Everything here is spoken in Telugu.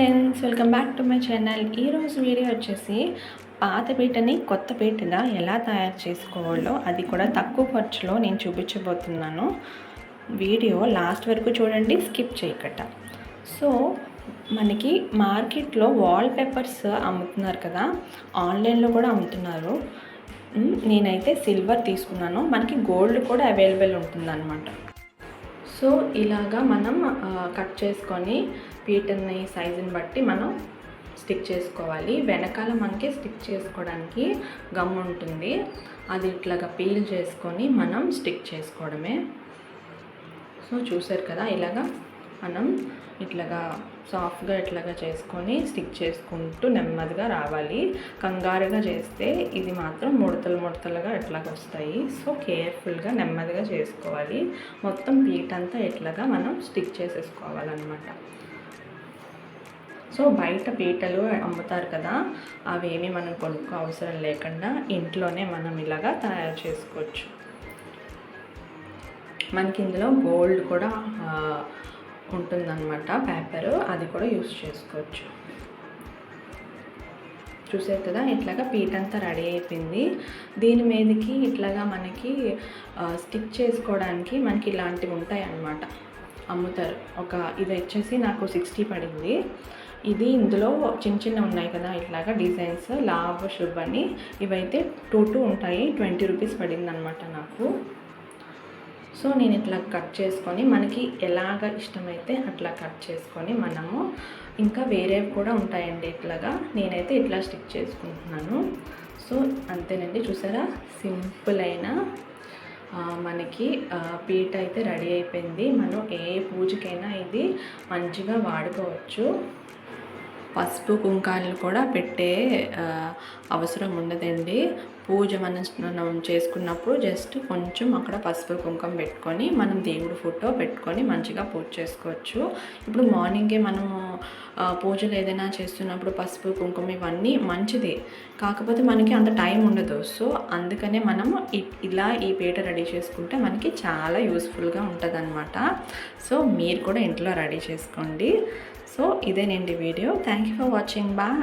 Welcome back to my channel ఈరోజు వీడియో వచ్చేసి పాత పీటని కొత్త పీటగా ఎలా తయారు చేసుకోవాలో అది కూడా తక్కువ ఖర్చులో నేను చూపించబోతున్నాను. వీడియో లాస్ట్ వరకు చూడండి స్కిప్ చేయకట. సో మనకి మార్కెట్లో వాల్ పేపర్స్ అమ్ముతున్నారు కదా ఆన్లైన్లో కూడా అమ్ముతున్నారు. నేనైతే సిల్వర్ తీసుకున్నాను. మనకి గోల్డ్ కూడా అవైలబుల్ ఉంటుందన్నమాట. సో ఇలాగా మనం కట్ చేసుకొని పీటని సైజుని బట్టి మనం స్టిక్ చేసుకోవాలి. వెనకాల మనకి స్టిక్ చేసుకోవడానికి గమ్ ఉంటుంది. అది ఇట్లాగా పీల్ చేసుకొని మనం స్టిక్ చేసుకోవడమే. సో చూసారు కదా ఇలాగా మనం ఇట్లాగా సాఫ్ట్గా ఇట్లాగా చేసుకొని స్టిక్ చేసుకుంటూ నెమ్మదిగా రావాలి. కంగారుగా చేస్తే ఇది మాత్రం ముడతలు ముడతలుగా ఇట్లాగ వస్తాయి. సో కేర్ఫుల్గా నెమ్మదిగా చేసుకోవాలి. మొత్తం పీట్ అంతా ఇట్లాగా మనం స్టిక్ చేసేసుకోవాలన్నమాట. సో బయట పీటలు అమ్ముతారు కదా అవేమి మనం కొనుక్కో అవసరం లేకుండా ఇంట్లోనే మనం ఇలాగా తయారు చేసుకోవచ్చు. మనకి ఇందులో గోల్డ్ కూడా ఉంటుందన్నమాట పేపర్ అది కూడా యూస్ చేసుకోవచ్చు. చూసారు కదా ఇట్లాగా పీట అంతా రెడీ అయిపోయింది. దీని మీదకి ఇట్లాగా మనకి స్టిచ్ చేసుకోవడానికి మనకి ఇలాంటివి ఉంటాయి అన్నమాట అమ్ముతారు. ఒక ఇది వచ్చేసి నాకు సిక్స్టీ పడింది. ఇది ఇందులో చిన్న చిన్న ఉన్నాయి కదా ఇట్లాగా డిజైన్స్ లావ్ శుభ్ అని ఇవైతే టూ టూ ఉంటాయి. ట్వంటీ రూపీస్ పడింది అనమాట నాకు. సో నేను ఇట్లా కట్ చేసుకొని మనకి ఎలాగ ఇష్టమైతే అట్లా కట్ చేసుకొని మనము ఇంకా వేరేవి కూడా ఉంటాయండి ఇట్లాగా. నేనైతే ఇట్లా స్టిక్ చేసుకుంటున్నాను. సో అంతేనండి. చూసారా? సింపుల్ అయిన మనకి పీట అయితే రెడీ అయిపోయింది. మనం ఏ పూజకైనా ఇది మంచిగా వాడుకోవచ్చు. పసుపు కుంకాలు కూడా పెట్టే అవసరం ఉండదండి. పూజ మనం చేసుకున్నప్పుడు జస్ట్ కొంచెం అక్కడ పసుపు కుంకుమ పెట్టుకొని మనం దేవుడి ఫోటో పెట్టుకొని మంచిగా పూజ చేసుకోవచ్చు. ఇప్పుడు మార్నింగే మనము పూజలు ఏదైనా చేస్తున్నప్పుడు పసుపు కుంకుమ ఇవన్నీ మంచిదే. కాకపోతే మనకి అంత టైం ఉండదు. సో అందుకనే మనము ఇ- ఇలా ఈ పీట రెడీ చేసుకుంటే మనకి చాలా యూస్ఫుల్గా ఉంటుంది సో మీరు కూడా ఇంట్లో రెడీ చేసుకోండి. సో ఇదేనండి video. Thank you for watching bye